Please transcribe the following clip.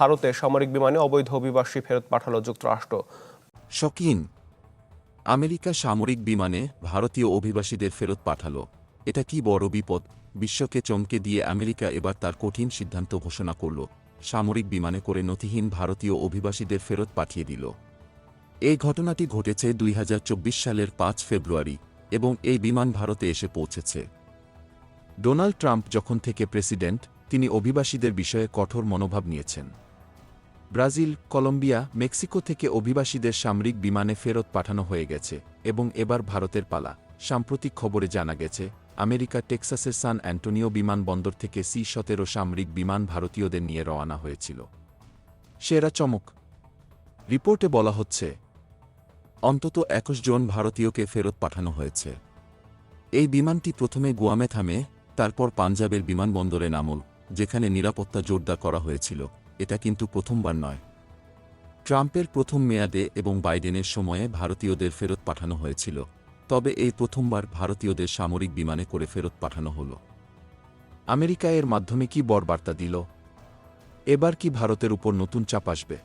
ভারতে সামরিক বিমানে অবৈধ অভিবাসী ফেরত পাঠালো যুক্তরাষ্ট্র। শকিন আমেরিকা সামরিক বিমানে ভারতীয় অভিবাসীদের ফেরত পাঠাল। এটা কি বড় বিপদ? বিশ্বকে চমকে দিয়ে আমেরিকা এবার তার কঠিন সিদ্ধান্ত ঘোষণা করল। সামরিক বিমানে করে নথিহীন ভারতীয় অভিবাসীদের ফেরত পাঠিয়ে দিল। এই ঘটনাটি ঘটেছে দুই হাজার চব্বিশ সালের পাঁচ ফেব্রুয়ারি এবং এই বিমান ভারতে এসে পৌঁছেছে। ডোনাল্ড ট্রাম্প যখন থেকে প্রেসিডেন্ট, তিনি অভিবাসীদের বিষয়ে কঠোর মনোভাব নিয়েছেন। ব্রাজিল, কলম্বিয়া, মেক্সিকো থেকে অভিবাসীদের সামরিক বিমানে ফেরত পাঠানো হয়ে গেছে এবং এবার ভারতের পালা। সাম্প্রতিক খবরে জানা গেছে, আমেরিকা, টেক্সাসের সান অ্যান্টোনিও বিমানবন্দর থেকে সি সতেরো সামরিক বিমান ভারতীয়দের নিয়ে রওনা হয়েছিল। সেরা চমক। রিপোর্টে বলা হচ্ছে, অন্তত একুশ জন ভারতীয়কে ফেরত পাঠানো হয়েছে। এই বিমানটি প্রথমে গুয়ামে থামে তারপর পাঞ্জাবের বিমানবন্দরে নামল, যেখানে নিরাপত্তা জোরদার করা হয়েছিল। এটা কিন্তু প্রথমবার নয়। ট্রাম্পের প্রথম মেয়াদে এবং বাইডেনের সময়ে ভারতীয়দের ফেরত পাঠানো হয়েছিল, তবে এই প্রথমবার ভারতীয়দের সামরিক বিমানে করে ফেরত পাঠানো হল। আমেরিকা এর মাধ্যমে কি বড় বার্তা দিল? এবার কি ভারতের উপর নতুন চাপ আসবে?